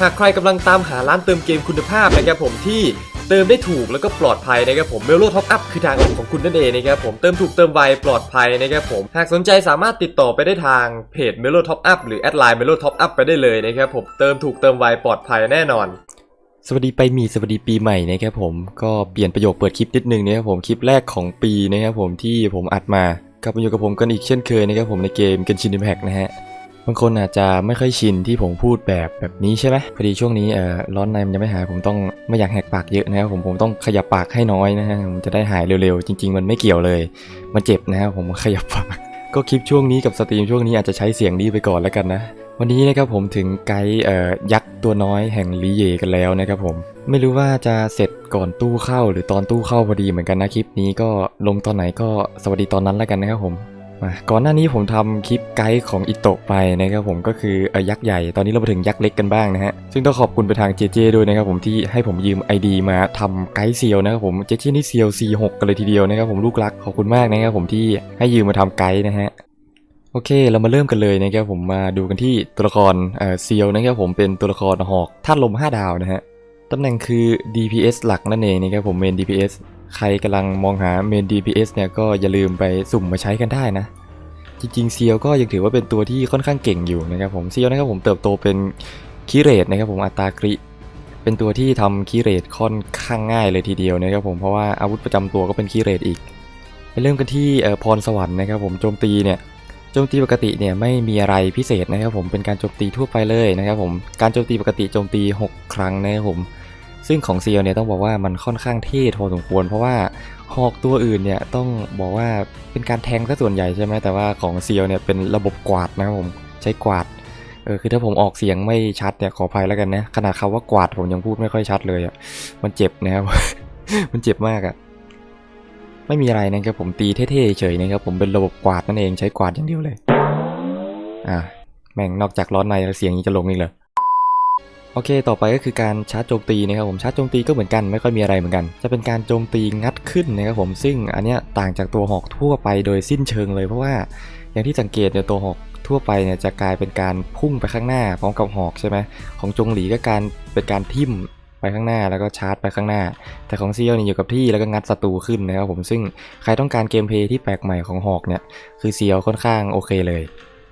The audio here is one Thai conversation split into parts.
หากใครกำลังตามหาร้านเติมเกมคุณภาพนะครับผมที่เติมได้ถูกแล้วก็ปลอดภัยนะครับผมเมลโลท็อปอัพคือทางออกของคุณนั่นเองนะครับผมเติมถูกเติมไวปลอดภัยนะครับผมหากสนใจสามารถติดต่อไปได้ทางเพจเมลโลท็อปอัพหรือแอดไลน์เมลโลท็อปอัพไปได้เลยนะครับผมเติมถูกเติมไวปลอดภัยแน่นอน สวัสดีไปมีสวัสดีปีใหม่นะครับผมก็เปลี่ยนประโยคเปิดคลิปนิดนึงนะครับผมคลิปแรกของปีนะครับผมที่ผมอัดมากับมาอยู่กับผมกันอีกเช่นเคยนะครับผมในเกม Genshin Impact นะฮะ บางคนอาจจะไม่ค่อยชินที่ผมพูดแบบแบบนี้ใช่ไหมพอดีช่วงนี้เอ่อร้อนในมันยังไม่หายผมต้องไม่อยากแหกปากเยอะนะครับผมผมต้องขยับปากให้น้อยนะฮะผมจะได้หายเร็วๆ จริง ๆ มันไม่เกี่ยวเลยมันเจ็บนะครับผมขยับปาก ก็คลิปช่วงนี้กับสตรีมช่วงนี้อาจจะใช้เสียงดีไปก่อนแล้วกันนะวันนี้นะครับผมถึงไกด์เอ่อยักษ์ตัวน้อยแห่งลีเยกันแล้วนะครับผมไม่รู้ว่าจะเสร็จก่อนตู้เข้าหรือตอนตู้เข้าพอดีเหมือนกันนะคลิปนี้ก็ลงตอนไหนก็สวัสดีตอนนั้นแล้วกันนะครับผม ก่อนหน้านี้ผมทำคลิปไกด์ของอิโตะไปนะครับผมก็คืออยักษ์ใหญ่ตอนนี้เรามาถึงยักษ์เล็กกันบ้างนะฮะซึ่งต้องขอบคุณไปทางเจเจด้วยนะครับผมที่ให้ผมยืม ID มาทำไกด์เซียวนะครับผมเจเจนี่เซียว C6 กันเลยทีเดียวนะครับผมลูกรักขอบคุณมากนะครับผมที่ให้ยืมมาทำไกด์นะฮะโอเค เรามาเริ่มกันเลยนะครับผมมาดูกันที่ตัวละครเซียวนะครับผมเป็นตัวละครหอกธาตุลม 5 ดาวนะฮะตำแหน่งคือ DPS หลักนั่นเองนะครับผมเมน DPS ใครกำลังมองหาเมน DPS เนี่ยก็อย่าลืมไปสุ่มมาใช้กันได้นะ จริงๆเซียวก็ยังถือว่าเป็นตัวที่ค่อนข้างเก่งอยู่นะครับผมเซียวนะครับผมเติบโตเป็นคีเรตนะครับผมอัตรากริ เป็นตัวที่ทำคีเรตค่อนข้างง่ายเลยทีเดียวนะครับผมเพราะว่าอาวุธประจำตัวก็เป็นคีเรตอีกไปเริ่มกันที่พรสวรรค์นะครับผมโจมตีเนี่ยโจมตีปกติเนี่ยไม่มีอะไรพิเศษนะครับผมเป็นการโจมตีทั่วไปเลยนะครับผมการโจมตีปกติโจมตี 6 ครั้งนะครับผม ซึ่งของเซียวเนี่ยต้องบอกว่ามันค่อนข้างเท่พอสมควร เพราะว่าหอกตัวอื่นเนี่ยต้องบอกว่าเป็นการแทงซะส่วนใหญ่ใช่ไหมแต่ว่าของเซียวเนี่ยเป็นระบบกวาดนะครับผมใช้กวาดเออคือถ้าผมออกเสียงไม่ชัดเนี่ยขออภัยแล้วกันนะขนาดคำว่ากวาดผมยังพูดไม่ค่อยชัดเลยอะ่ะมันเจ็บนะครับ มันเจ็บมากอะ่ะไม่มีอะไรนะครับผมตีเท่ๆเฉยนะครับผมเป็นระบบกวาดนั่นเองใช้กวาดอย่างเดียวเลย อะแม่งนอกจากร้อนในแล้วเสียงนี้จะลงอีกเหรอ โอเค ต่อไปก็คือการชาร์จโจมตีนะครับผมชาร์จโจมตีก็เหมือนกันไม่ค่อยมีอะไรเหมือนกัน จะเป็นการโจมตีงัดขึ้นนะครับผมซึ่งอันเนี้ยต่างจากตัวหอกทั่วไปโดยสิ้นเชิงเลยเพราะว่าอย่างที่สังเกตเนี่ยตัวหอกทั่วไปเนี่ยจะกลายเป็นการพุ่งไปข้างหน้าพร้อมกับหอกใช่ไหมของจงหลีก็การเป็นการทิ่มไปข้างหน้าแล้วก็ชาร์จไปข้างหน้า แต่ของเซียวเนี่ยอยู่กับที่แล้วก็งัดศัตรูขึ้นนะครับผมซึ่งใครต้องการเกมเพลย์ที่แปลกใหม่ของหอกเนี่ยคือเซียวค่อนข้างโอเคเลย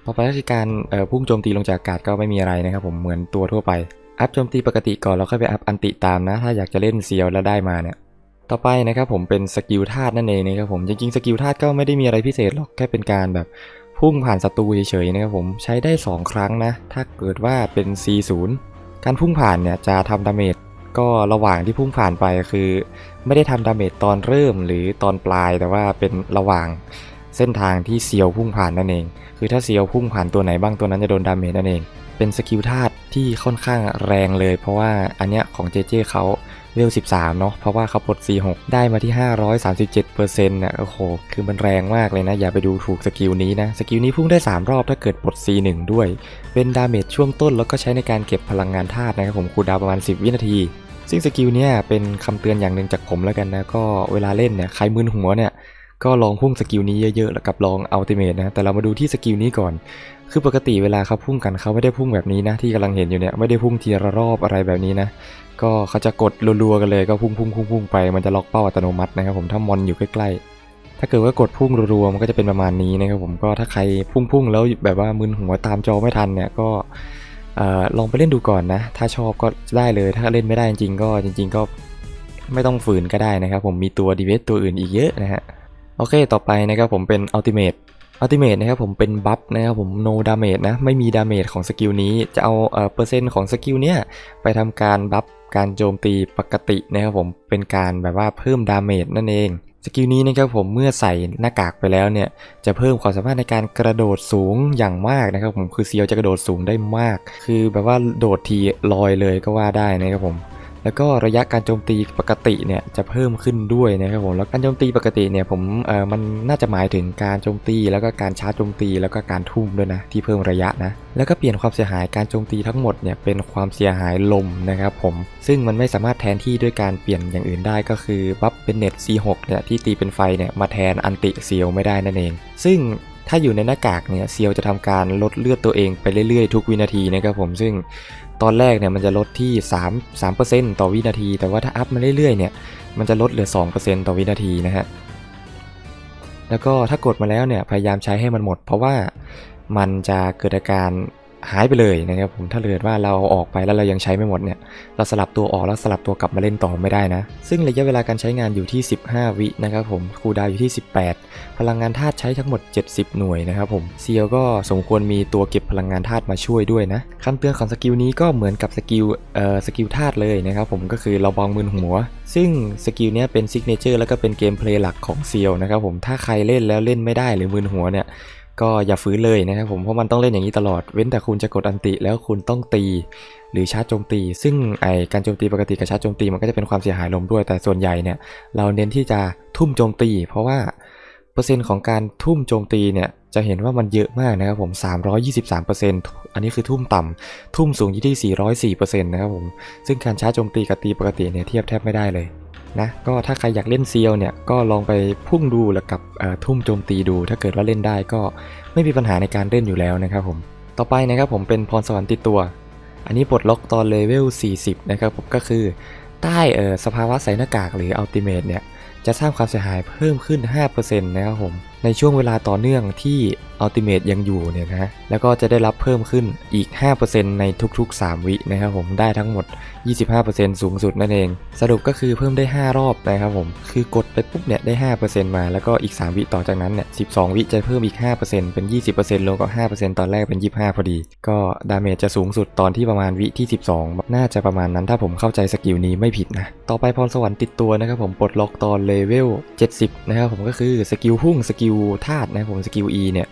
ต่อไปก็คือการพุ่งโจมตีลงจากอากาศก็ไม่มีอะไรนะครับผมเหมือนตัวทั่วไป อัพโจมตีปกติก่อนแล้วค่อยไปอัพอันติตามนะ ถ้าอยากจะเล่นเซียวแล้วได้มาเนี่ยต่อไปนะครับผมเป็นสกิลธาตุนั่นเองนะครับผมจริงๆสกิลธาตุก็ไม่ได้มีอะไรพิเศษหรอกแค่เป็นการแบบพุ่งผ่านศัตรูเฉยๆนะครับผมใช้ได้ 2 ครั้งนะ ถ้าเกิดว่าเป็น C0 การพุ่งผ่านเนี่ยจะทำดาเมจก็ระหว่างที่พุ่งผ่านไปคือ ไม่ได้ทำดาเมจตอนเริ่มหรือตอนปลายแต่ว่าเป็นระหว่างเส้นทางที่เซียวพุ่งผ่านนั่นเอง คือถ้าเซียวพุ่งผ่านตัวไหนบ้างตัวนั้นจะโดนดาเมจนั่นเอง เป็นสกิลธาตุที่ค่อนข้างแรงเลย เพราะว่าอันเนี้ยของเจเจเขาเวล 13 เนาะ เพราะว่าเขาปลด C6 ได้มาที่ 537%น่ะ โอ้โห คือมันแรงมากเลยนะ อย่าไปดูถูกสกิลนี้นะ สกิลนี้พุ่งได้ 3 รอบถ้าเกิดปลด C1 ด้วย เป็นดาเมจช่วงต้นแล้วก็ใช้ในการเก็บพลังงานธาตุนะครับผม คูดาวประมาณ 10 วินาที ซึ่งสกิลเนี้ยเป็นคำเตือนอย่างหนึ่งจากผมแล้วกันนะ ก็เวลาเล่นเนี่ย ใครมึนหัวเนี่ย ก็ลองพุ่งสกิลนี้เยอะๆแล้วกับลองอัลติเมทนะ แต่เรามาดูที่สกิลนี้ก่อน คือปกติเวลาเขาพุ่งกันเขาไม่ได้พุ่งแบบนี้นะ ที่กำลังเห็นอยู่เนี่ยไม่ได้พุ่งทีละรอบอะไรแบบนี้นะ ก็เขาจะกดรัวๆกันเลยก็พุ่งพุ่งพุ่งพุ่งไป มันจะล็อกเป้าอัตโนมัตินะครับผมถ้ามอนอยู่ใกล้ๆ ถ้าเกิดว่ากดพุ่งรัวๆมันก็จะเป็นประมาณนี้นะครับผมก็ถ้าใครพุ่งพุ่งๆแล้วแบบว่ามึนหัวตามจอไม่ทันเนี่ยก็ลองไปเล่นดูก่อนนะ ถ้าชอบก็ได้เลย ถ้าเล่นไม่ได้จริงๆก็จริง ๆ ก็ไม่ต้องฝืนก็ได้นะครับ ผมมีตัวดีเวสตัวอื่นอีกเยอะนะฮะ โอเค ต่อไปนะครับผมเป็นอัลติเมทอัลติเมทนะครับผมเป็นบัฟนะครับผม no damage นะ ไม่มีดาเมจของสกิลนี้ จะเอาเอ่อเปอร์เซ็นต์ของสกิลเนี้ยไปทำการบัฟการโจมตีปกตินะครับผมเป็นการแบบว่าเพิ่มดาเมจนั่นเองสกิลนี้นะครับผมเมื่อใส่หน้ากากไปแล้วเนี่ยจะเพิ่มความสามารถในการกระโดดสูงอย่างมากนะครับผมคือเซียวจะกระโดดสูงได้มาก คือแบบว่าโดดทีลอยเลยก็ว่าได้นะครับผม แล้วก็ระยะการโจมตีปกติเนี่ยจะเพิ่มขึ้นด้วยนะครับผมแล้วการโจมตีปกติเนี่ยผมเออมันน่าจะหมายถึงการโจมตี แล้วก็การชาร์จโจมตีแล้วก็การทุ่มด้วยนะที่เพิ่มระยะนะแล้วก็เปลี่ยนความเสียหายการโจมตีทั้งหมดเนี่ยเป็นความเสียหายลมนะครับผมซึ่งมันไม่สามารถแทนที่ด้วยการเปลี่ยนอย่างอื่นได้ก็คือบัฟเป็นเน็ต C6 เนี่ยที่ตีเป็นไฟเนี่ยมาแทนอันติเซียวไม่ได้นั่นเอง ซึ่งถ้าอยู่ในหน้ากากเนี่ยเซียวจะทำการลดเลือดตัวเองไปเรื่อยๆ ทุกวินาทีนะครับผมซึ่ง ตอนแรกเนี่ยมันจะลดที่ 3 3%ต่อวินาที แต่ว่าถ้าอัพมาเรื่อยๆเนี่ยมันจะลดเหลือ 2%ต่อวินาทีนะฮะแล้วก็ถ้ากดมาแล้วเนี่ยพยายามใช้ให้มันหมด เพราะว่ามันจะเกิดอาการ หายไปเลยนะครับผมถ้าเกิดว่าเราเอาออกไปแล้วเรายังใช้ไม่หมดเนี่ยเราสลับตัวออกแล้วสลับตัวกลับมาเล่นต่อไม่ได้นะ ซึ่งระยะเวลาการใช้งานอยู่ที่ 15 วินะครับผมคูดาวอยู่ที่ 18 พลังงานธาตุใช้ทั้งหมด 70 หน่วยนะครับผมเซียวก็สมควรมีตัวเก็บพลังงานธาตุมาช่วยด้วยนะคำเตือนของสกิลนี้ก็เหมือนกับสกิลเอ่อสกิลธาตุเลยนะครับผมก็คือเราบองมือหัว ซึ่งสกิลเนี้ยเป็นซิกเนเจอร์แล้วก็เป็นเกมเพลย์หลักของเซียวนะครับผมถ้าใครเล่นแล้วเล่นไม่ได้หรือมือหัวเนี่ย ก็อย่าฟื้นเลยนะครับผมเพราะมันต้องเล่นอย่างนี้ตลอดเว้นแต่คุณจะกดอันติแล้วคุณต้องตีหรือชาร์จโจมตี ซึ่งไอการโจมตีปกติกับชาร์จโจมตีมันก็จะเป็นความเสียหายลมด้วย แต่ส่วนใหญ่เนี่ยเราเน้นที่จะทุ่มโจมตี เพราะว่าเปอร์เซ็นต์ของการทุ่มโจมตีเนี่ยจะเห็นว่ามันเยอะมากนะครับผม 323%อันนี้คือทุ่มต่ำทุ่มสูงอยู่ที่ 404%นะครับผม ซึ่งการชาร์จโจมตีกับตีปกติเนี่ยเทียบแทบไม่ได้เลย นะก็ถ้าใครอยากเล่นเซียวเนี่ยก็ลองไปพุ่งดูแล้วกับทุ่มโจมตีดู ถ้าเกิดว่าเล่นได้ก็ไม่มีปัญหาในการเล่นอยู่แล้วนะครับผมต่อไปนะครับผมเป็นพรสวรรค์ติดตัว อันนี้ปลดล็อกตอนเลเวล 40 นะครับผมก็คือใต้เออสภาวะใส่หน้ากากหรืออัลติเมทเนี่ยจะสร้างความเสียหายเพิ่มขึ้น 5%นะครับผม ในช่วงเวลาต่อเนื่องที่อัลติเม e ยังอยู่เนี่ยนะแล้วก็จะได้รับเพิ่มขึ้นอีก 5%ในทุกๆ 3 วินะครับผมได้ทั้งหมด 25%สูงสุดนั่นเอง สรุปก็คือเพิ่มได้ 5 รอบนะครับผม คือกดไปปุ๊บเนี่ยได้ 5%มา แล้วก็อีก 3 วิต่อจากนั้นเนี่ย 12 วิจะเพิ่มอีก 5%เป็น 20%รวมกับ 5%ตอนแรกเป็น 25 พอดี ก็ดาเมจจะสูงสุดตอนที่ประมาณวิที่ 12 น่าจะประมาณนั้นถ้าผมเข้าใจสกิลนี้ไม่ผิดนะ ต่อไปพรสวรรค์ติดตัวนะครับผมปลดล็อกตอนเลเวล 70 นะครับผมก็คือสกิลพุ่งสกิลธาตุนะครับผมสกิล E เนี่ย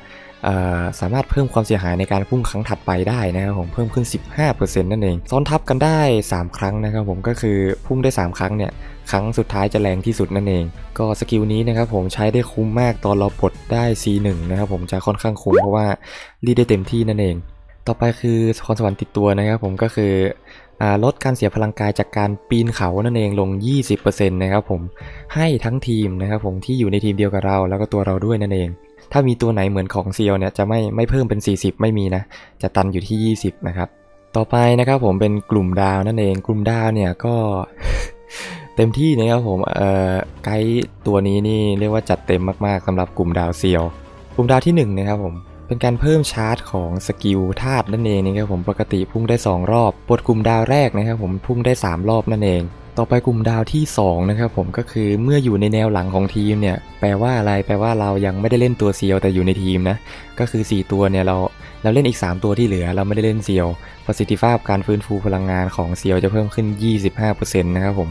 สามารถเพิ่มความเสียหายในการพุ่งครั้งถัดไปได้นะครับผมเพิ่มขึ้น 15%นั่นเอง ซ้อนทับกันได้ 3 ครั้งนะครับผมก็คือพุ่งได้ 3 ครั้งเนี่ยครั้งสุดท้ายจะแรงที่สุดนั่นเอง ก็สกิลนี้นะครับผมใช้ได้คุ้มมากตอนเราปลดได้ C1 นะครับผมจะค่อนข้างคุ้มเพราะว่ารีดได้เต็มที่นั่นเอง ต่อไปคือพรสวรรค์ติดตัวนะครับผมก็คือ ลดการเสียพลังกายจากการปีนเขานั่นเองลง 20%นะครับผมให้ทั้งทีมนะครับผมที่อยู่ในทีมเดียวกับเรา แล้วก็ตัวเราด้วยนั่นเอง ถ้ามีตัวไหนเหมือนของเซียวเนี่ยจะไม่ไม่เพิ่มเป็น 40 ไม่มีนะ จะตันอยู่ที่ 20 นะครับ ต่อไปนะครับผมเป็นกลุ่มดาวนั่นเอง กลุ่มดาวเนี่ยก็เต็มที่นะครับผมเอ่อไกด์ตัวนี้นี่เรียกว่าจัดเต็มมากๆสำหรับกลุ่มดาวเซียว กลุ่มดาวที่1นะครับผม เป็นการเพิ่มชาร์จของสกิลธาตุนั่นเองนะครับผมปกติพุ่งได้ 2 รอบปลดกลุ่มดาวแรกนะครับผมพุ่งได้ 3 รอบนั่นเอง ต่อไปกลุ่มดาวที่ 2 นะครับผมก็คือเมื่ออยู่ในแนวหลังของทีมเนี่ยแปลว่าอะไรแปลว่าเรายังไม่ได้เล่นตัวเซียวแต่อยู่ในทีมนะก็คือ 4 ตัวเนี่ยเราเราเล่นอีก 3 ตัวที่เหลือเราไม่ได้เล่นเซียวประสิทธิภาพการฟื้นฟูพลังงานของเซียวจะเพิ่มขึ้น 25%นะครับผม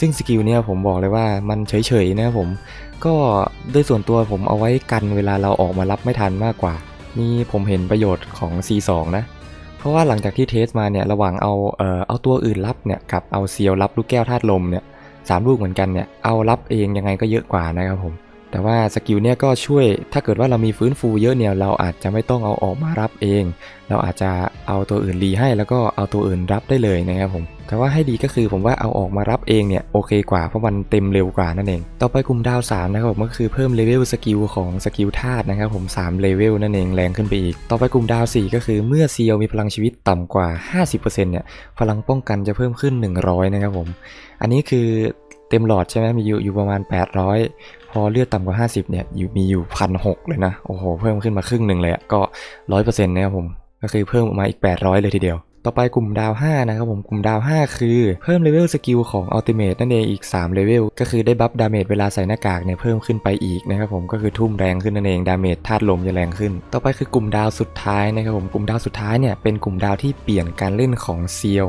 ซึ่งสกิลเนี่ยผมบอกเลยว่ามันเฉยๆนะครับผมก็โดยส่วนตัวผมเอาไว้กันเวลาเราออกมารับไม่ทันมากกว่านี่ผมเห็นประโยชน์ของ C2 นะ ราะว่าหลังจากที่เทสมาเนี่ยระหว่างเอาเอ่อเอาตัวอื่นรับเนี่ยกับเอาเซียวรับลูกแก้วธาตุลมเนี่ยสามลูกเหมือนกันเนี่ยเอารับเองยังไงก็เยอะกว่านะครับผม แต่ว่าสกิลเนี่ยก็ช่วยถ้าเกิดว่าเรามีฟื้นฟูเยอะเนี่ยเราอาจจะไม่ต้องเอาออกมารับเอง เราอาจจะเอาตัวอื่นรีให้แล้วก็เอาตัวอื่นรับได้เลยนะครับผมแต่ว่าให้ดีก็คือผมว่าเอาออกมารับเองเนี่ยโอเคกว่าเพราะมันเต็มเร็วกว่านั่นเอง ต่อไปกลุ่มดาว3นะครับผมก็คือเพิ่มเลเวลสกิลของสกิลธาตุนะครับผม3เลเวลนั่นเองแรงขึ้นไปอีก ต่อไปกลุ่มดาว 4 ก็คือเมื่อเซียวมีพลังชีวิตต่ำกว่า 50%เนี่ยพลังป้องกันจะเพิ่มขึ้น 100 นะครับผม อันนี้คือ ต็มหลอดใช่ไหมมีอยู่อยู่ประมาณ 800 พอเลือดต่ำกว่า 50 เนี่ยอยู่มีอยู่พันหเลยนะ โอ้โห เพิ่มขึ้นมาครึ่งหนึ่งเลยอะก็ 100%นะครับผม ก็คือเพิ่มออกมาอีก 800 เลยทีเดียวต่อไปกลุ่มดาว 5 นะครับผมกลุ่มดาว 5 คือเพิ่มเลเวลสกิลของอัลติเม e นั่นเองอีก3เลเวลก็คือได้บัฟดาเมจเวลาใส่หน้ากากเนี่ยเพิ่มขึ้นไปอีกนะครับผมก็คือทุ่มแรงขึ้นนั่นเองดาเมจธาตุลมจะแรงขึ้น ต่อไปคือกลุ่มดาวสุดท้ายนะครับผมกลุ่มดาวสุดท้ายเนี่ยเป็นกลุ่มดาวที่เปลี่ยนการเล่นของเซียว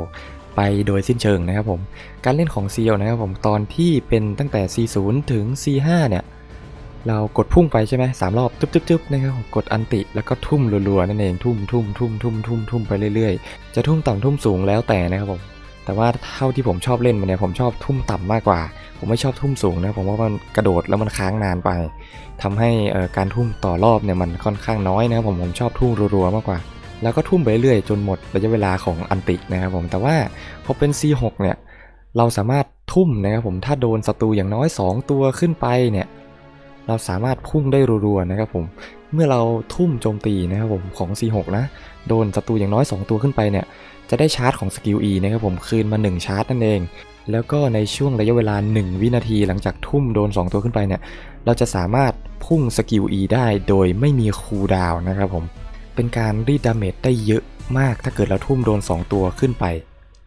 ไปโดยสิ้นเชิงนะครับผม การเล่นของเซีนะครับผมตอนที่เป็นตั้งแต่ C0 ถึง C5 เนี่ยเรากดพุ่งไปใช่ไหมสามรอบจุ๊บจุ๊บจุ๊บนะครับผมกดอันติแล้วก็ทุ่มรัวๆนั่นเองทุ่มทุ่มทุ่มทุ่มทุ่มทุ่มไปเรื่อยๆ จะทุ่มต่ำทุ่มสูงแล้วแต่นะครับผมแต่ว่าเท่าที่ผมชอบเล่นมันเนี่ยผมชอบทุ่มต่ำมากกว่า ผมไม่ชอบทุ่มสูงนะผมว่ามันกระโดดแล้วมันค้างนานไปทำให้การทุ่มต่อรอบเนี่ยมันค่อนข้างน้อยนะครับผมผมชอบทุ่มรัวๆมากกว่า แล้วก็ทุ่มไปเรื่อยๆจนหมดระยะเวลาของอันตินะครับผม แต่ว่าพอเป็น C6 เนี่ยเราสามารถทุ่มนะครับผมถ้าโดนศัตรูอย่างน้อย 2 ตัวขึ้นไปเนี่ยเราสามารถพุ่งได้รัวๆนะครับผมเมื่อเราทุ่มโจมตีนะครับผมของ C6 นะโดนศัตรูอย่างน้อย 2 ตัวขึ้นไปเนี่ยจะได้ชาร์จของสกิล E นะครับผมคืนมา 1 ชาร์จนั่นเอง แล้วก็ในช่วงระยะเวลา 1 วินาทีหลังจากทุ่มโดน 2 ตัวขึ้นไปเนี่ยเราจะสามารถพุ่งสกิล E ได้โดยไม่มีคูลดาวน์นะครับผม เป็นการรีดดาเมจได้เยอะมากถ้าเกิดเราทุ่มโดน 2 ตัวขึ้นไป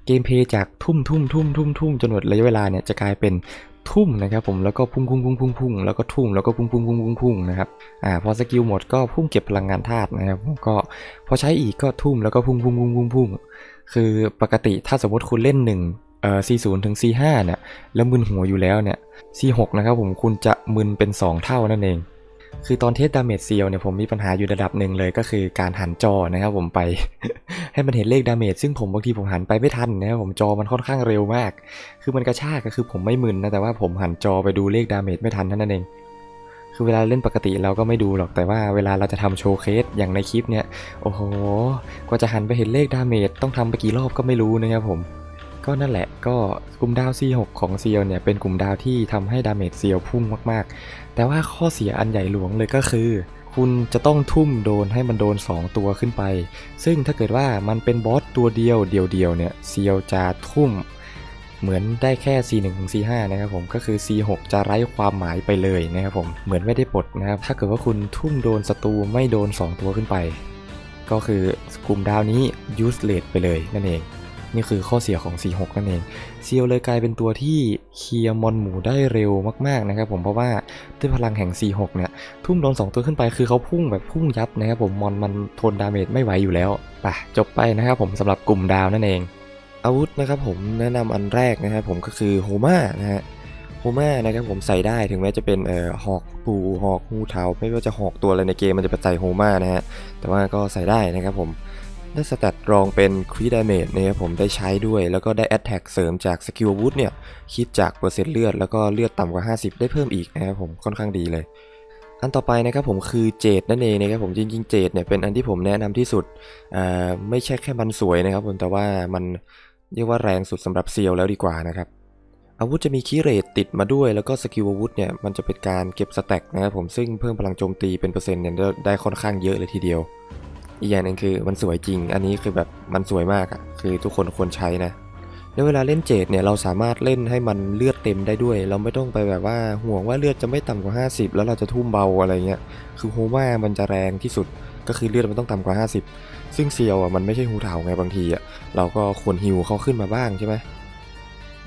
เกมเพย์จากทุ่มทุ่มทุ่มทุ่มทุ่มจนหมดระยะเวลาเนี่ยจะกลายเป็นทุ่มนะครับผมแล้วก็พุ่งพุ่งพุ่งพุ่งพุ่งแล้วก็ทุ่มแล้วก็พุ่งพุ่งพุ่งพุ่งพุ่งนะครับอ่าพอสกิลหมดก็พุ่งเก็บพลังงานธาตุนะครับก็พอใช้อีกก็ทุ่มแล้วก็พุ่งพุ่งพุ่งพุ่งพุ่งคือปกติถ้าสมมติคุณเล่นหนึ่งเอ่อ C0 ถึง C5 เนี่ยแล้วมึนหัวอยู่แล้วเนี่ย C6 นะครับผมคุณจะมึนเป็น 2 เท่านั่นเอง คือตอนเทสดาเมจเซียวเนี่ยผมมีปัญหาอยู่ระดับหนึ่งเลยก็คือการหันจอนะครับผมไป ให้มันเห็นเลขดาเมจซึ่งผมบางทีผมหันไปไม่ทันนะครับผมจอมันค่อนข้างเร็วมาก คือมันกระชากก็คือผมไม่มึนนะแต่ว่าผมหันจอไปดูเลขดาเมจไม่ทันเท่านั้นเองคือเวลาเล่นปกติเราก็ไม่ดูหรอกแต่ว่าเวลาเราจะทำโชว์เคสอย่างในคลิปเนี่ยโอ้โหกว่าจะหันไปเห็นเลขดาเมจต้องทำไปกี่รอบก็ไม่รู้นะครับผมก็นั่นแหละก็กลุ่มดาว C6 ของเซียวเนี่ยเป็นกลุ่มดาวที่ทำให้ดาเมจเซียวพุ่งมากๆ แต่ว่าข้อเสียอันใหญ่หลวงเลยก็คือ คุณจะต้องทุ่มโดนให้มันโดน 2 ตัวขึ้นไป ซึ่งถ้าเกิดว่ามันเป็นบอสตัวเดียวเดียวๆเนี่ยเซียวจะทุ่ม เหมือนได้แค่ C1 ถึง C5 นะครับผมก็คือ C6 จะไร้ความหมายไปเลยนะครับผมเหมือนไม่ได้ปลดนะครับถ้าเกิดว่าคุณทุ่มโดนศัตรูไม่โดน 2 ตัวขึ้นไป ก็คือกลุ่มดาวนี้ useless ไปเลยนั่นเอง นี่คือข้อเสียของ C6 นั่นเองเซียวเลยกลายเป็นตัวที่เคลียร์มอนหมูได้เร็วมากๆนะครับผมเพราะว่าด้วยพลังแห่ง C6 เนี่ยทุ่มโดน2ตัวขึ้นไปคือเขาพุ่งแบบพุ่งยับนะครับผมมอนมันทนดาเมจไม่ไหวอยู่แล้วไปจบไปนะครับผมสำหรับกลุ่มดาวนั่นเอง อาวุธนะครับผมแนะนำอันแรกนะครับผมก็คือโฮมานะฮะโฮมานะครับผมใส่ได้ถึงแม้จะเป็นเอ่อหอกปูหอกงูเทาไม่ว่าจะหอกตัวอะไรในเกมมันจะไปใส่โฮมานะฮะแต่ว่าก็ใส่ได้นะครับผม ได้สแตตรองเป็นครีดามจนะครับผมได้ใช้ด้วย แล้วก็ได้แอตแทกเสริมจากสกิลอาวุธเนี่ย คิดจากเปอร์เซ็นต์เลือด แล้วก็เลือดต่ำกว่า 50 ได้เพิ่มอีกนะครับผมค่อนข้างดีเลย อันต่อไปนะครับผมคือเจดนั่นเองนะครับผมจริงๆเจดเนี่ยเป็นอันที่ผมแนะนำที่สุดอ่าไม่ใช่แค่มันสวยนะครับผมแต่ว่ามันเรียกว่าแรงสุดสำหรับเซียวแล้วดีกว่านะครับอาวุธจะมีคีย์เรทติดมาด้วยแล้วก็สกิลอาวุธเนี่ยมันจะเป็นการเก็บสแต็กนะครับผมซึ่งเพิ่มพลังโจมตีเป็นเปอร์เซ็นต์เนี่ยได้ค่อนข้างเยอะเลยทีเดียว อีกอย่างหนึ่งคือมันสวยจริง อันนี้คือแบบมันสวยมากอะ่ะ คือทุกคนควรใช้นะในเวลาเล่นเจดเนี่ยเราสามารถเล่นให้มันเลือดเต็มได้ด้วย เราไม่ต้องไปแบบว่าห่วงว่าเลือดจะไม่ต่ำกว่า 50 แล้วเราจะทุ่มเบาอะไรเงี้ยคือโฮมามันจะแรงที่สุดก็คือเลือดมันต้องต่ำกว่า 50 ซึ่งเซียวอะมันไม่ใช่ฮูเถาไงบางทีอะเราก็ควรฮิวเขาขึ้นมาบ้างใช่ไหม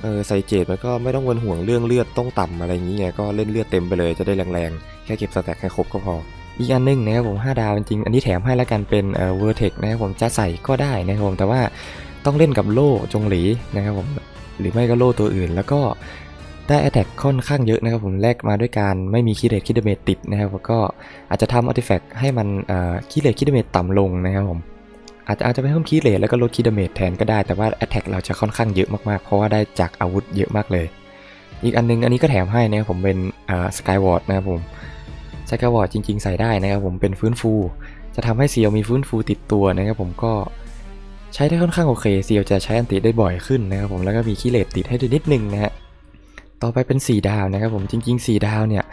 เออใส่เจดมันก็ไม่ต้องวนห่วงเรื่องเลือดต้องต่ำอะไรอย่างนี้ไงก็เล่นเลือดเต็มไปเลยจะได้แรงๆแค่เก็บสแต็กให้ครบก็พอ อีกอันหนึงนะครับผม 5 ดาวจริงๆอันนี้แถมให้แล้วกันเป็นเอ่อเวอร์เทคนะครับผมจะใส่ก็ได้นะครับผมแต่ว่าต้องเล่นกับโล่จงหลีนะครับผมหรือไม่ก็โล่ตัวอื่น แล้วก็ได้ a t แทกค่อนข้างเยอะนะครับผมแลกมาด้วยการไม่มีคิเรตคิดเดเมจติดนะครับแล้วก็อาจจะทำอาร์ติแฟกต์ให้มันเอ่อคิเรตคิดเดเมจต่ำลงนะครับผมอาจจะอาจจะไปเพิ่มคีเลทแล้วก็ลดคีย์ดเมจแทนก็ได้แต่ว่า Attack เราจะค่อนข้างเยอะมากๆ เพราะว่าได้จากอาวุธเยอะมากเลย อีกอันนึงอันนี้ก็แถมให้นะครับผมเป็นอ่าสกายวอร์ดนะครับผม สกายวอร์ดจริง ๆ ใส่ได้นะครับผมเป็นฟื้นฟู จะทำให้เซียวมีฟื้นฟูติดตัวนะครับผมก็ใช้ได้ค่อนข้างโอเคเซียวจะใช้อันติได้บ่อยขึ้นนะครับผมแล้วก็มีคีย์เลทติดให้ด้วยนิดนึงนะฮะต่อไปเป็น 4 ดาวนะครับผมจริง ๆ 4 ดาวเนี่ย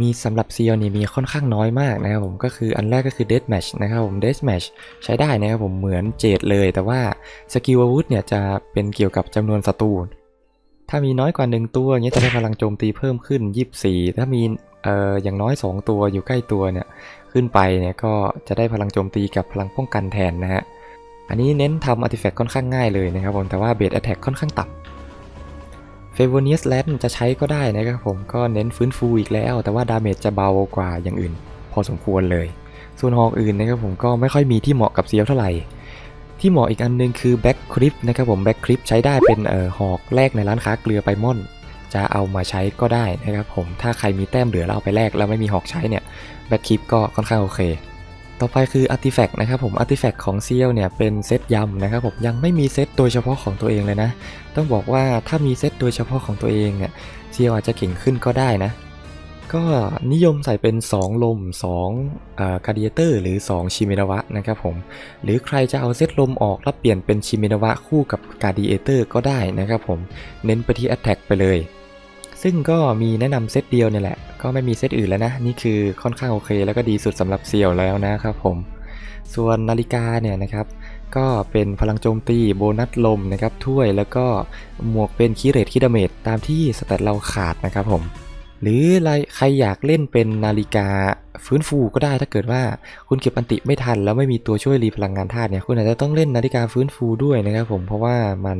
มีสำหรับเซียวนี่มีค่อนข้างน้อยมากนะครับผมก็คืออันแรกก็คือ Death Match นะครับผม Death Match ใช้ได้นะครับผมเหมือนเจดเลย แต่ว่าสกิลอาวุธเนี่ยจะเป็นเกี่ยวกับจำนวนศัตรูถ้ามีน้อยกว่า 1 ตัวเงี้ยจะได้พลังโจมตีเพิ่มขึ้น 24 ถ้ามี เอออย่างน้อย 2 ตัวอยู่ใกล้ตัวเนี่ยขึ้นไปเนี่ยก็จะได้พลังโจมตีกับพลังป้องกันแทนนะฮะ อันนี้เน้นทำอาร์ติแฟกต์ค่อนข้างง่ายเลยนะครับผมแต่ว่าเบสแอตแทกค่อนข้างต่ำเฟเวอร์เนียสแลนจะใช้ก็ได้นะครับผมก็เน้นฟื้นฟูอีกแล้ว แต่ว่าดาเมจจะเบากว่าอย่างอื่น พอสมควรเลย ส่วนฮอกอื่นนะครับผมก็ไม่ค่อยมีที่เหมาะกับเซียวเท่าไหร่ที่เหมาะอีกอันนึงคือแบ็กคริปนะครับผมแบ็กคริปใช้ได้เป็นเอ่อหอกแลกในร้านค้าเกลือไปม่อน จะเอามาใช้ก็ได้นะครับผม ถ้าใครมีแต้มเหลือแล้วเอาไปแลกแล้วไม่มีหอกใช้เนี่ยแบ็กคริปก็ค่อนข้างโอเค ต่อไปคืออาร์ติแฟกต์นะครับผมอาร์ติแฟกต์ของเซียวเนี่ยเป็นเซตยำนะครับผมยังไม่มีเซตโดยเฉพาะของตัวเองเลยนะ ต้องบอกว่าถ้ามีเซตโดยเฉพาะของตัวเองเนี่ยเซียวอาจจะเก่งขึ้นก็ได้นะก็นิยมใส่เป็น 2 ลม2อ่ากาเดียเตอร์หรือ 2 ชิเมนาวะนะครับผม หรือใครจะเอาเซตลมออกแล้วเปลี่ยนเป็นชิเมนาวะคู่กับกาเดียเตอร์ก็ได้นะครับผม เน้นไปที่ Attack ไปเลย ซึ่งก็มีแนะนำเซตเดียวเนี่ยแหละ ก็ไม่มีเซตอื่นแล้วนะ นี่คือค่อนข้างโอเค แล้วก็ดีสุดสำหรับเซียวแล้วนะครับผม ส่วนนาฬิกาเนี่ยนะครับ ก็เป็นพลังโจมตีโบนัสลมนะครับถ้วยแล้วก็หมวกเป็นคีเรตคิดาเมจตามที่สเตตเราขาดนะครับผมหรือใครอยากเล่นเป็นนาฬิกาฟื้นฟูก็ได้ถ้าเกิดว่าคุณเก็บอันติไม่ทัน แล้วไม่มีตัวช่วยรีพลังงานธาตุเนี่ยคุณอาจจะต้องเล่นนาฬิกาฟื้นฟูด้วยนะครับผมเพราะว่ามัน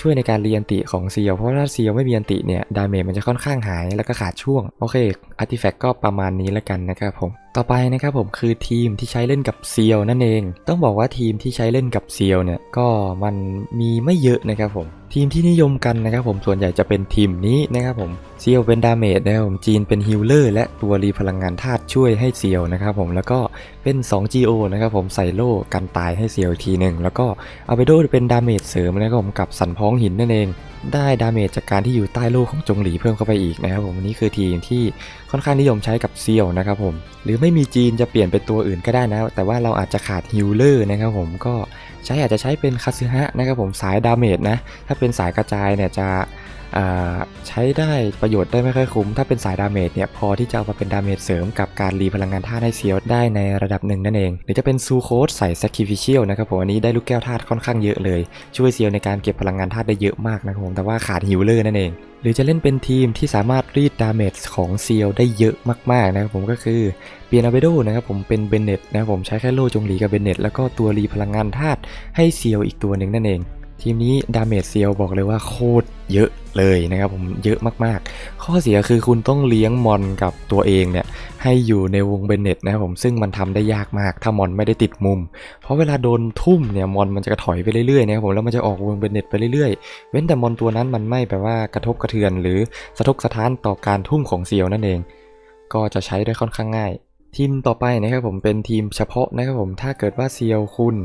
ช่วยในการเรียนติของเซียวเพราะถ้าเซียวไม่มีอันติเนี่ยดาเมจมันจะค่อนข้างหายแล้วก็ขาดช่วง โอเคอาร์ติแฟกต์ก็ประมาณนี้แล้วกันนะครับผม ต่อไปนะครับผมคือทีมที่ใช้เล่นกับเซียวนั่นเอง ต้องบอกว่าทีมที่ใช้เล่นกับเซียวเนี่ยก็มันมีไม่เยอะนะครับผม ทีมที่นิยมกันนะครับผมส่วนใหญ่จะเป็นทีมนี้นะครับผมเซียวเป็นดาเมจนะครับผมจีนเป็นฮิลเลอร์และตัวรีพลังงานธาตุช่วยให้เซียวนะครับผมแล้วก็เป็น 2GO นะครับผมใส่โล่กันตายให้เซียวอีกทีหนึ่งแล้วก็อาเบโดเป็นดาเมจเสริมนะครับผมกับสันพ้องหินนั่นเอง ได้ดาเมจจากการที่อยู่ใต้โล่ของจงหลีเพิ่มเข้าไปอีกนะครับผมนี่คือทีมที่ค่อนข้างนิยมใช้กับเซียวนะครับผมหรือไม่มีจีนจะเปลี่ยนเป็นตัวอื่นก็ได้นะแต่ว่าเราอาจจะขาดฮิลเลอร์นะครับผมก็ ใช้อาจจะใช้เป็นคาซึฮะนะครับผมสายดาเมจนะ ถ้าเป็นสายกระจายเนี่ยจะ ใช้ได้ประโยชน์ได้ไม่ค่อยคุ้ม ถ้าเป็นสายดาเมจเนี่ยพอที่จะเอามาเป็นดาเมจเสริมกับการรีพลังงานธาตุให้เซียวได้ในระดับหนึ่งนั่นเอง หรือจะเป็นซูโคสใส่ sacrificial นะครับผมอันนี้ได้ลูกแก้วธาตุค่อนข้างเยอะเลย ช่วยเซียวในการเก็บพลังงานธาตุได้เยอะมากนะครับผมแต่ว่าขาดฮิลเลอร์นั่นเองหรือจะเล่นเป็นทีมที่สามารถรีดดาเมจของเซียวได้เยอะมากๆนะครับผมก็คือเปียนาเบโดนะครับผมเป็นเบนเน็ตนะครับผมใช้แค่โล่จงหลีกับเบนเน็ตแล้วก็ตัวรีพลังงานธาตุให้เซียวอีกตัวหนึ่งนั่นเอง ทีมนี้ดาเมจเซียวบอกเลยว่าโคตรเยอะเลยนะครับผมเยอะมากๆ ข้อเสียคือคุณต้องเลี้ยงมอนกับตัวเองเนี่ยให้อยู่ในวงเบนเน็ตนะครับผมซึ่งมันทำได้ยากมาก ถ้ามอนไม่ได้ติดมุม เพราะเวลาโดนทุ่มเนี่ยมอนมันจะกระถอยไปเรื่อยๆนะครับผมแล้วมันจะออกวงเบนเน็ตไปเรื่อยๆ เว้นแต่มอนตัวนั้นมันไม่แบบว่ากระทบกระเทือน หรือสะทกสะท้านต่อการทุ่มของเซียวนั่นเอง ก็จะใช้ได้ค่อนข้างง่าย ทีมต่อไปนะครับผมเป็นทีมเฉพาะนะครับผมถ้าเกิดว่าเซียวคุณ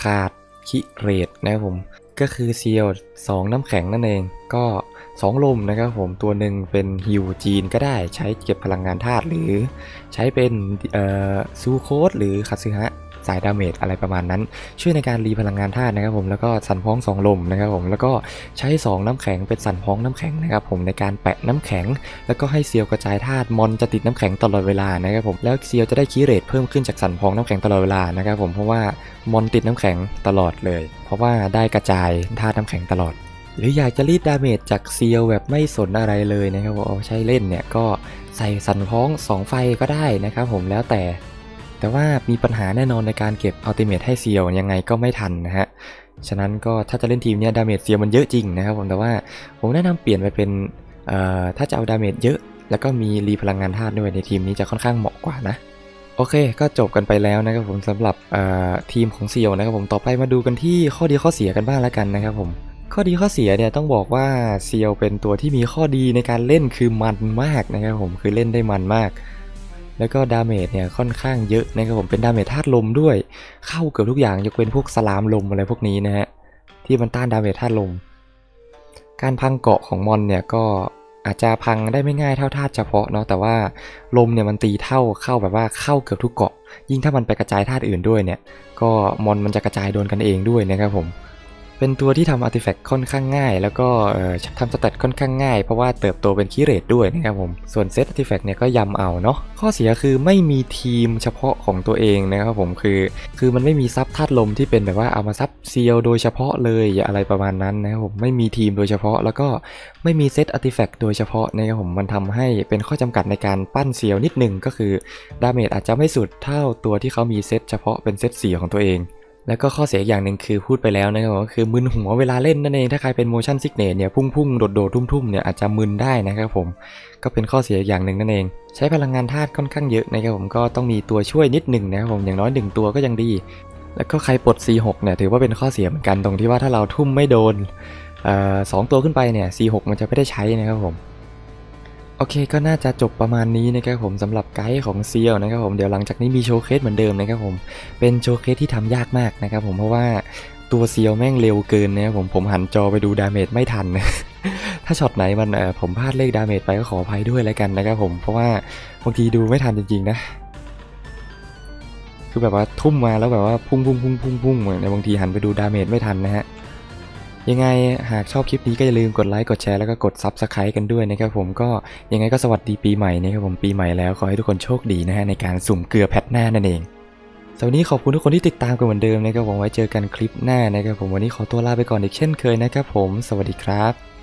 ขาดคิเรตนะครับผม ก็คือเซียว2น้ำแข็งนั่นเองก็ 2 ลมนะครับผมตัวหนึ่งเป็นฮิวจีนก็ได้ใช้เก็บพลังงานธาตุหรือใช้เป็นซูโคสหรือคาซึฮะ สายดาเมจอะไรประมาณนั้น ช่วยในการรีพลังงานธาตุนะครับผมแล้วก็สั่นพ้องสองลมนะครับผมแล้วก็ใช้ 2 น้ำแข็งเป็นสั่นพ้องน้ำแข็งนะครับผมในการแปะน้ำแข็ง แล้วก็ให้เซียวกระจายธาตุมอนจะติดน้ำแข็งตลอดเวลานะครับผมแล้วเซียวจะได้คีเรตเพิ่มขึ้นจากสั่นพ้องน้ำแข็งตลอดเวลานะครับผมเพราะว่ามอนติดน้ำแข็งตลอดเลย เพราะว่าได้กระจายธาตุน้ำแข็งตลอดหรืออยากจะรีดดาเมจจากเซียวแบบไม่สนอะไรเลยนะครับผมเอาใช้เล่นเนี่ยก็ใส่สันพ้อง 2 ไฟก็ได้นะครับผมแล้วแต่ แต่ว่ามีปัญหาแน่นอนในการเก็บอัลติเมทให้เซียวยังไงก็ไม่ทันนะฮะ ฉะนั้นก็ถ้าจะเล่นทีมเนี้ยดาเมจเซียวมันเยอะจริงนะครับผมแต่ว่าผมแนะนำเปลี่ยนไปเป็นถ้าจะเอาดาเมจเยอะ แล้วก็มีรีพลังงานธาตุด้วยในทีมนี้จะค่อนข้างเหมาะกว่านะโอเค ก็จบกันไปแล้วนะครับผมสำหรับทีมของเซียวนะครับผมต่อไปมาดูกันที่ข้อดีข้อเสียกันบ้างแล้วกันนะครับผมข้อดีข้อเสียเนี่ยต้องบอกว่าเซียวเป็นตัวที่มีข้อดีในการเล่นคือมันมากนะครับผมคือเล่นได้มันมาก แล้วก็ดาเมจเนี่ยค่อนข้างเยอะนะครับผมเป็นดาเมจธาตุลมด้วย เข้าเกือบทุกอย่างยกเว้นพวกสลามลมอะไรพวกนี้นะฮะที่มันต้านดาเมจธาตุลม การพังเกาะของมอนเนี่ยก็อาจจะพังได้ไม่ง่ายเท่าธาตุเฉพาะเนาะแต่ว่าลมเนี่ยมันตีเท่าเข้าแบบว่าเข้าเกือบทุกเกาะ ยิ่งถ้ามันไปกระจายธาตุอื่นด้วยเนี่ย ก็มอนมันจะกระจายโดนกันเองด้วยนะครับผม เป็นตัวที่ทำอาร์ติแฟกต์ค่อนข้างง่าย แล้วก็ทำสเตตค่อนข้างง่าย เพราะว่าเติบโตเป็นคีเรตด้วยนะครับผม ส่วนเซตอาร์ติแฟกต์เนี่ยก็ยำเอาเนาะข้อเสียคือไม่มีทีมเฉพาะของตัวเองนะครับผมคือ คือมันไม่มีซับธาตุลมที่เป็นแบบว่าเอามาซับเซียวโดยเฉพาะเลยอะไรประมาณนั้นนะครับผมไม่มีทีมโดยเฉพาะ แล้วก็ไม่มีเซตอาร์ติแฟกต์โดยเฉพาะนะครับผมมันทำให้เป็นข้อจำกัดในการปั้นเซียวนิดหนึงก็คือดาเมจอาจจะไม่สุดเท่าตัวที่เขามีเซตเฉพาะเป็นเซตสีของตัวเอง แล้วก็ข้อเสียอย่างหนึ่งคือพูดไปแล้วนะครับก็คือมึนหัวเวลาเล่นนั่นเองถ้าใครเป็น motion sickness เนี่ยพุ่งพุ่งๆโดดโดดทุ่มทุ่มๆเนี่ยอาจจะมึนได้นะครับผมก็เป็นข้อเสียอย่างหนึ่งนั่นเอง ใช้พลังงานธาตุค่อนข้างเยอะนะครับผมก็ต้องมีตัวช่วยนิดหนึ่งนะครับผมอย่างน้อยหนึ่งตัวก็ยังดี แล้วก็ใครปลด C6 เนี่ยถือว่าเป็นข้อเสียเหมือนกันตรงที่ว่าถ้าเราทุ่มไม่โดนสองตัวขึ้นไปเนี่ย C6 มันจะไม่ได้ใช้นะครับผม โอเคก็น่าจะจบประมาณนี้นะครับผมสำหรับไกด์ของเซียวนะครับผมเดี๋ยวหลังจากนี้มีโชว์เคสเหมือนเดิมนะครับผมเป็นโชว์เคสที่ทำยากมากนะครับผมเพราะว่าตัวเซียวแม่งเร็วเกินนะครับผมผมหันจอไปดูดาเมจไม่ทันนะถ้าช็อตไหนมันเออผมพลาดเลขดาเมจไปก็ขออภัยด้วยแล้วกันนะครับผมเพราะว่าบางทีดูไม่ทันจริงๆนะคือแบบว่าทุ่มมาแล้วแบบว่าพุ่งพุ่งพุ่งพุ่งพุ่งในบางทีหันไปดูดาเมจไม่ทันนะฮะ ยังไงหากชอบคลิปนี้ก็อย่าลืมกดไลค์กดแชร์แล้วก็กด Subscribe กันด้วยนะครับผมก็ยังไงก็สวัสดีปีใหม่นะครับผมปีใหม่แล้วขอให้ทุกคนโชคดีนะฮะในการสุ่มเกลือแพทหน้านั่นเองสวัสดีขอบคุณทุกคนที่ติดตามกันเหมือนเดิมนะครับผมไว้เจอกันคลิปหน้านะครับผมวันนี้ขอตัวลาไปก่อนอีกเช่นเคยนะครับผม สวัสดีครับ